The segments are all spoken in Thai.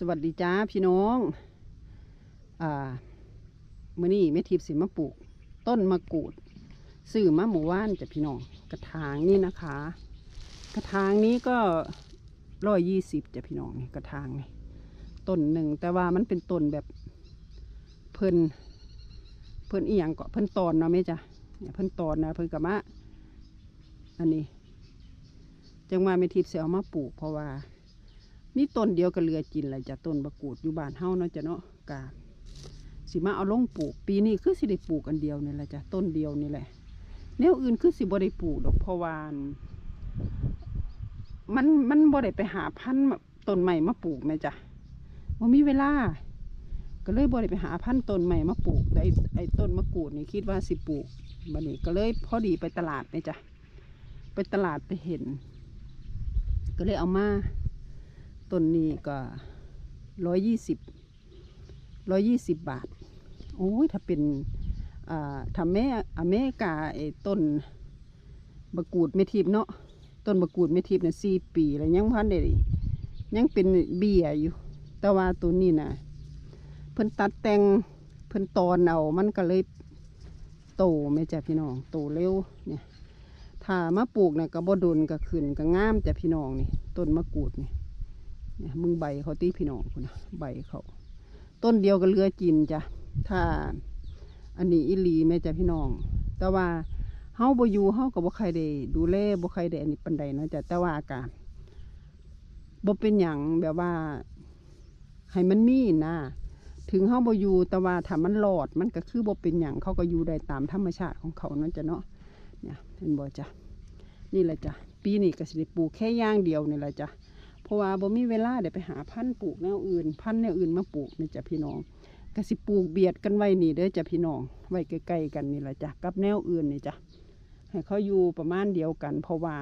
สวัสดีจ้าพี่น้อง อ่ามื่อนี้แม่ทิพย์สิมาปลูก ต้นมะกรูดซื้อมาหมู่ว่านจ้ะพี่น้อง กระถางนี่นะคะ กระถางนี้ก็ร้อยยี่สิบจ้ะพี่น้องกระถางนี่ต้นหนึ่งแต่ว่ามันเป็นต้นแบบเพิ่นเพิ่นเอียงก็เพิ่นตอนเนาะแม่จ้ะเนี่ยเพิ่นตอนนะเพิ่นกับมะอันนี้ จังว่าแม่ทิพย์เสียเอามาปลูกเพราะว่า นี่ต้นเดียวก็เหลือกินเลยจ้ะต้นบะกรูดอยู่บ้านเฮาเนาะจ้ะเนาะกาสิมาเอาลงปลูก ปีนี้คือสิได้ปลูกอันเดียวนี่แหละจ้ะต้นเดียวนี่แหละแนวอื่นคือสิบ่ได้ปลูกดอกเพราะว่ามันมันบ่ได้ไปหาพันธุ์ต้นใหม่มาปลูกแม่จ้ะบ่มีเวลา ก็เลยบ่ได้ไปหาพันธุ์ต้นใหม่มาปลูกไอ้ไอ้ต้นมะกรูดนี่คิดว่าสิปลูกบัดนี้ก็เลยพอดีไปตลาดแม่จ้ะไปตลาดไปเห็น ก็เลยเอามา ต้นนี้ก็ร้อยยี่สิบร้อยยี่สิบบาท โอ้ย ถ้าเป็นถ้าแม่อเมริกาไอ้ต้นบะกรูดเมทิพเนาะ ต้นบะกรูดเมทิพเนี่ยสี่ปีแล้วยังพันเด็ยังเป็นเบี้ยอยู่ แต่ว่าตัวนี้นะเพิ่นตัดแต่งเพิ่นตอนเอามันก็เลยโตแม่จ้ะพี่น้อง โตเร็วเนี่ยถ้ามาปลูกเนี่ยก็บ่โดนก็ขึ้นก็งามจ้ะพี่น้องนี่ ต้นมะกรูดนี่ เนี่ยมึงใบเขาตีพี่น้องคุณนะใบเขาต้นเดียวก็เหลือกินจ้ะถ้าอันนี้อิลีแม่จ้ะพี่น้อง แต่ว่าเฮาบ่อยู่เฮาก็บ่ใครได้ดูแลบ่ใครได้อันนี้ปานใดเนาะจ้ะแต่ว่าอากาศบ่เป็นหยังแบบว่าให้มันมีนะถึงเฮาบ่อยู่แต่ว่าถ้ามันหลอดมันก็คือบ่เป็นหยังเขาก็อยู่ได้ตามธรรมชาติของเขาเนาะจ้ะเนาะเนี่ยเห็นบ่จ้ะนี่แหละจ้ะปีนี้ก็สิได้ปลูกแค่ย่างเดียวนี่แหละจ้ะ เพราะว่าบ่มีเวลาเดี๋ยวไปหาพันธุ์ปลูกแนวอื่น พันธุ์แนวอื่นมาปลูกนี่จ้ะพี่น้องก็สิปลูกเบียดกันไว้นี่เด้อจ้ะพี่น้องไว้ใกล้ๆกันนี่แหละจ้ะกับแนวอื่นนี่จ้ะให้เขาอยู่ประมาณเดียวกัน เพราะว่า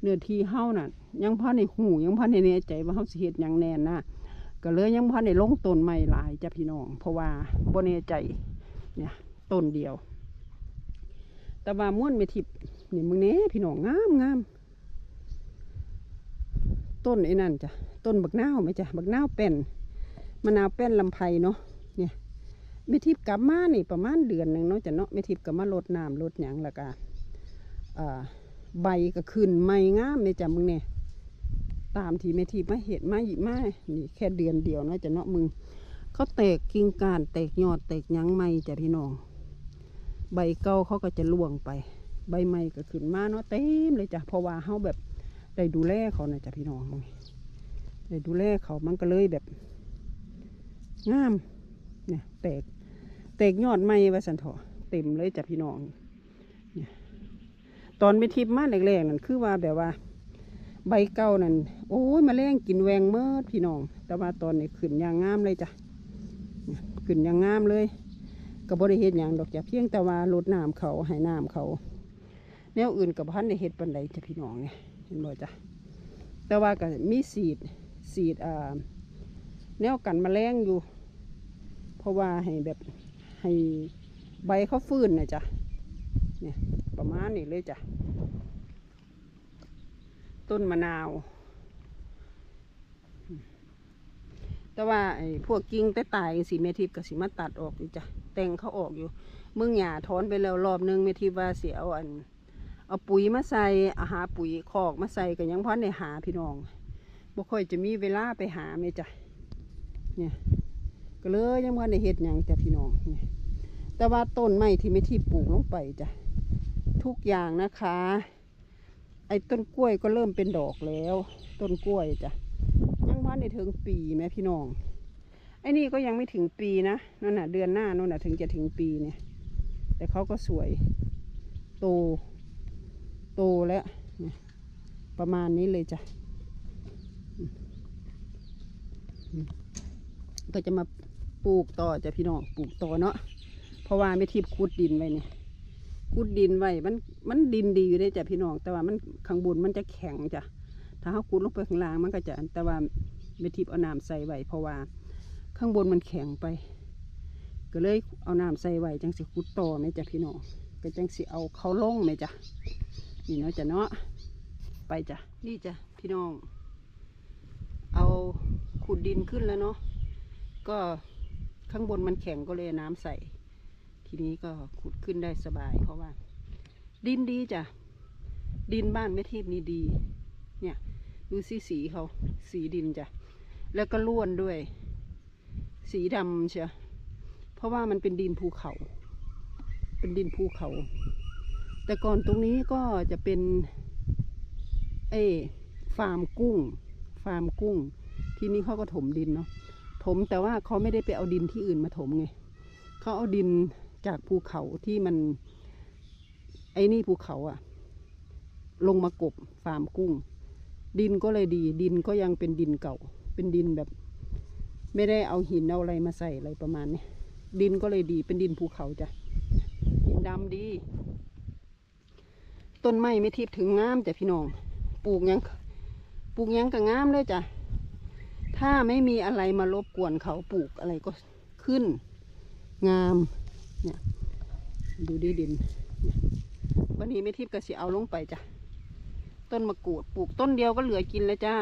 เนื้อที่เฮาน่ะ ยังพันในหูยังพันในแน่ใจว่าเฮาสิเฮ็ดหยังแน่นนะก็เลยยังพันในลงต้นใหม่หลายจ้ะพี่น้อง เพราะว่าบ่แน่ใจเนี่ยต้นเดียว แต่ว่าม้วนเมทิพนี่มึงเน่พี่น้องงามงาม ต้นไอ้นั่นจ้ะต้นบักนาวไหมจ้ะบักนาวเป็นมะนาวเป็นลำไพเนาะเนี่ยแม่ทิพกลับมานี่ประมาณเดือนหนึ่งเนาะจ้ะเนาะแม่ทิพกลับมาลดน้ำลดหยังแล้วก็อ่าใบก็ขึ้นใหม่งามเลยจ้ะมึงเนี่ยตามที่แม่ทิพมาเห็นมาหยิบมานี่แค่เดือนเดียวเนาะจ้ะเนาะมึงเขาแตกกิ่งก้านแตกยอดแตกหยังใหม่จ้ะพี่น้อง ใบเก่าเขาก็จะล่วงไป ใบใหม่ก็ขึ้นมาเนาะเต็มเลยจ้ะเพราะว่าเขาแบบ ได้ดูแลเขานะจ้ะพี่น้องได้ดูแลเขามันก็เลยแบบงามเนี่ยแตกแตกยอดไม้วาสันเถอะเต็มเลยจ้ะพี่น้องเนี่ยตอนไปทิพมาแรกๆนั่นคือว่าแบบว่า ใบเก่านั่นโอ้ยมาแรงกินแวงเมื่อพี่น้อง แต่ว่าตอนนี้ขึ้นยางงามเลยจ้ะขึ้นยางงามเลยก็บริเฮ็ดอย่างดอกจ้ะเพียงแต่ว่าลดน้ำเขาให้น้ำเขาแนวอื่นกับพันในเฮ็ดปันใดจ้ะพี่น้องเนี่ย ห็นบ่จ้ะแต่ว่าก็มีสีดสีดอ่าแนวกันแมลงอยู่ เพราะว่าให้แบบให้ใบเขาฟื้นนะจ้ะเนี่ยประมาณนี้เลยจ้ะต้นมะนาว แต่ว่าไอ้พวกกิ่งแต่ตายสีเมทิพกับสีมาตัดออกอยู่จ้ะแต่งเขาออกอยู่มึงหย่าถอนไปแล้วรอบนึงเมทิพว่าเสียเอาอัน เอาปุ๋ยมาใส่อาหารปุ๋ยคอกมาใส่ก็ยังพอในหาพี่น้องบ่ค่อยจะมีเวลาไปหาเมจ้ะเนี่ยก็เลยยังพอในเฮ็ดยังจ้ะพี่น้องเนี่ยแต่ว่าต้นไม้ที่ไม่ที่ปลูกลงไปจ้ะทุกอย่างนะคะ ไอ้ต้นกล้วยก็เริ่มเป็นดอกแล้ว ต้นกล้วยจ้ะยังพอในถึงปีแม่พี่น้องไอ้นี่ก็ยังไม่ถึงปีนะนั่นน่ะเดือนหน้านั่นน่ะถึงจะถึงปีเนี่ย แต่เขาก็สวยโต โตแล้ว ประมาณนี้เลยจ้ะ ก็จะมาปลูกต่อจ้ะพี่น้องปลูกต่อเนาะเพราะว่าไม่ทิพย์คุดดินไว้เนี่ยคุดดินไว้มันมันดินดีอยู่ได้จ้ะพี่น้อง แต่ว่ามันข้างบนมันจะแข็งจ้ะถ้าเขาคุดลงไปข้างล่างมันก็จะแต่ว่าไม่ทิพเอาน้ำใส่ไว้เพราะว่าข้างบนมันแข็งไป ก็เลยเอาน้ำใส่ไว้จังสิคุดต่อไหมจ้ะพี่น้องก็จังสิเอาเขาลงไหมจ้ะ นี่เนาะจ้ะเนาะไปจ้ะนี่จ้ะพี่น้อง เอาขุดดินขึ้นแล้วเนาะก็ข้างบนมันแข็งก็เลยน้ำใส่ ทีนี้ก็ขุดขึ้นได้สบาย เพราะว่า ดินดีจ้ะดินบ้านแม่ทิพนี่ดี เนี่ย ดูสีสีเขาสีดินจ้ะแล้วก็ล้วนด้วย สีดำเชียวเพราะว่ามันเป็นดินภูเขา เป็นดินภูเขา แต่ก่อนตรงนี้ก็จะเป็นเอฟาร์มกุ้ง ฟาร์มกุ้ง ที่นี้เขาก็ถมดินเนาะถมแต่ว่าเขาไม่ได้ไปเอาดินที่อื่นมาถมไงเขาเอาดินจากภูเขาที่มัน ไอ้นี่ภูเขาอะลงมากบฟาร์มกุ้ง ดินก็เลยดี ดินก็ยังเป็นดินเก่า เป็นดินแบบ ไม่ได้เอาหินเอาอะไรมาใส่อะไรประมาณนี้ดินก็เลยดีเป็นดินภูเขาจ้ะดินดำดี ต้นไม้ไม่ทิพถึงงามจ้ะพี่น้อง ปลูกยังปลูกยังก็งามเลยจ้ะ ถ้าไม่มีอะไรมารบกวนเขาปลูกอะไรก็ขึ้น งามเนี่ยดูดิดิน วันนี้ไม่ทิพก็สิเอาลงไปจ้ะ ต้นมะกรูดปลูกต้นเดียวก็เหลือกินแล้วจ้า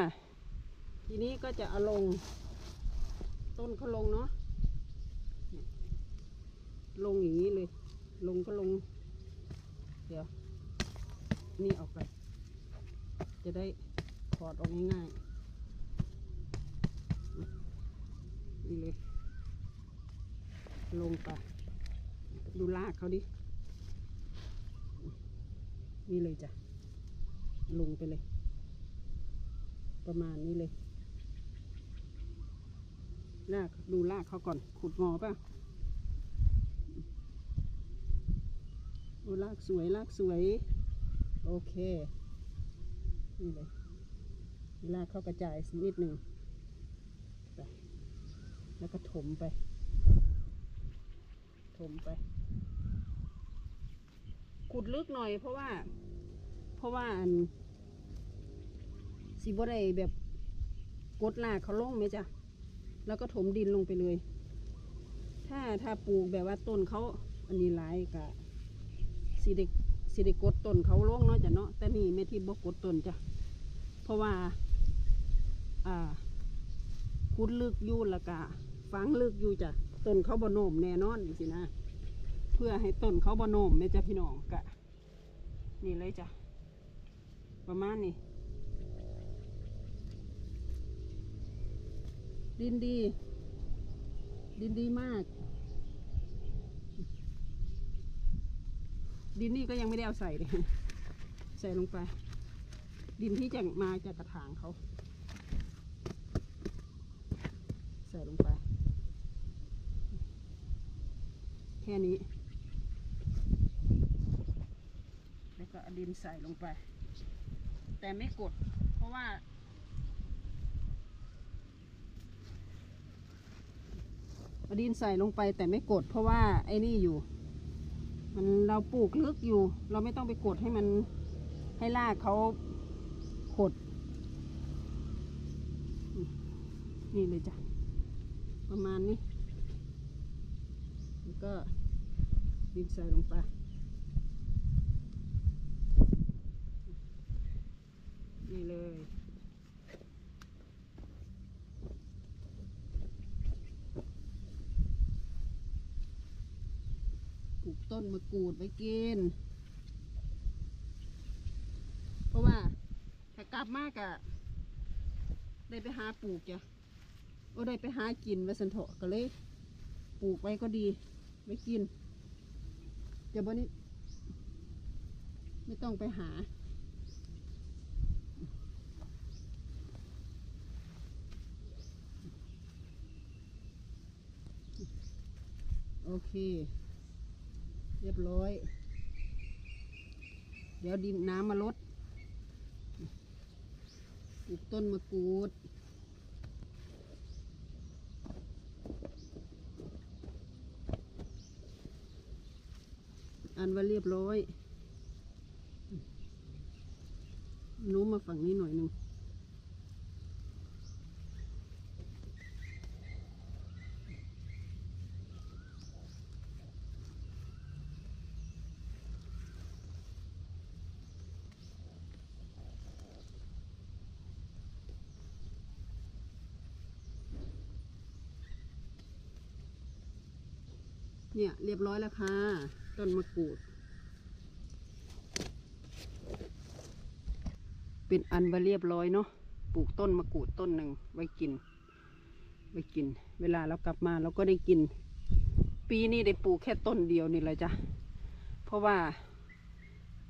ทีนี้ก็จะเอาลง ต้นเขาลงเนาะลงอย่างนี้เลย ลงก็ลง เดี๋ยว นี่ออกไปจะได้ถอดออกง่ายๆนี่เลยลงไปดูลากเขาดิ นี่เลยจ้ะ ลงไปเลย ประมาณนี้เลย ลากดูลากเขาก่อน ขุดงอป่ะโอ้ลากสวย ลากสวย โอเค นี่เลยลากเข้ากระจายสักนิดหนึ่งไปแล้วก็ถมไป ถมไป ขุดลึกหน่อยเพราะว่า เพราะว่าอันสีบ่ได้แบบกดลากเขาลงไหมจ๊ะ แล้วก็ถมดินลงไปเลย ถ้าถ้าปลูกแบบว่าต้นเขาอันนี้หลายกะสีเด็ก สีเด็กดต้นเขาลงเนาะจ้ะเนาะแต่นี่ไม่ที่บ่กดต้นจ้ะเพราะว่า อ่าคุดลึกอยู่ละกะฝังลึกอยู่จ้ะต้นเขาบ่โนมแน่นอนสินะ เพื่อให้ต้นเขาบ่โนมแม่จ้ะพี่น้องกะ นี่เลยจ้ะประมาณนี้ดินดี ดินดีมาก ดินนี่ก็ยังไม่ได้เอาใส่เลยใส่ลงไป ดินที่จะมาจากกระถางเขา ใส่ลงไป แค่นี้ แล้วก็ดินใส่ลงไป แต่ไม่กด เพราะว่าดินใส่ลงไปแต่ไม่กด เพราะว่าไอ้นี่อยู่ มันเราปลูกลึกอยู่ เราไม่ต้องไปกดให้มันให้รากเขาขด นี่เลยจ้ะ ประมาณนี้ แล้วก็ดินใส่ลงไปนี่เลย ปลูก ต้นมะกรูดไว้กิน เพราะว่าถ้ากลับมากอะได้ไปหาปลูกจ้ะโอ้ได้ไปหากินไว้สันเถาะก็เลยปลูกไว้ก็ดีไว้กินเดี๋ยวบนี้ ไม่ต้องไปหาโอเค เรียบร้อย เดี๋ยวดินน้ำมาลดปลูกต้นมะกรูดอันว่าเรียบร้อยโน้มมาฝั่งนี้หน่อยหนึ่ง เนี่ยเรียบร้อยแล้วค่ะ ต้นมะกรูด เป็นอันว่าเรียบร้อยเนาะ ปลูกต้นมะกรูดต้นหนึ่งไว้กิน ไว้กิน เวลาเรากลับมาเราก็ได้กิน ปีนี้ได้ปลูกแค่ต้นเดียวนี่แหละจ้ะ เพราะว่า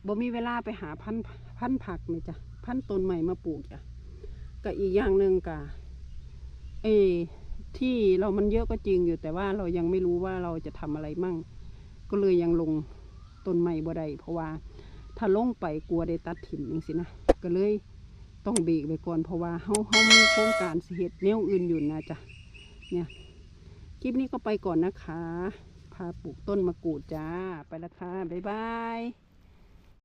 บ่มีเวลาไปหาพันพันผักนี่จ้ะ พันต้นใหม่มาปลูกจ้ะก็อีกอย่างหนึ่งกะเออ ที่เรามันเยอะก็จริงอยู่ แต่ว่าเรายังไม่รู้ว่าเราจะทำอะไรมั่ง ก็เลยยังลงต้นใหม่บ่ได้เพราะว่าถ้าลงไปกลัวได้ตัดถิ่นอย่างสินะก็เลยต้องเบรกไปก่อนเพราะว่าเฮาเฮามีโครงการสิเฮ็ดแนวอื่นอยู่นะจ๊ะเนี่ยคลิปนี้ก็ไปก่อนนะคะ พาปลูกต้นมะกรูดจ้า ไปและค่ะ บ๊ายบาย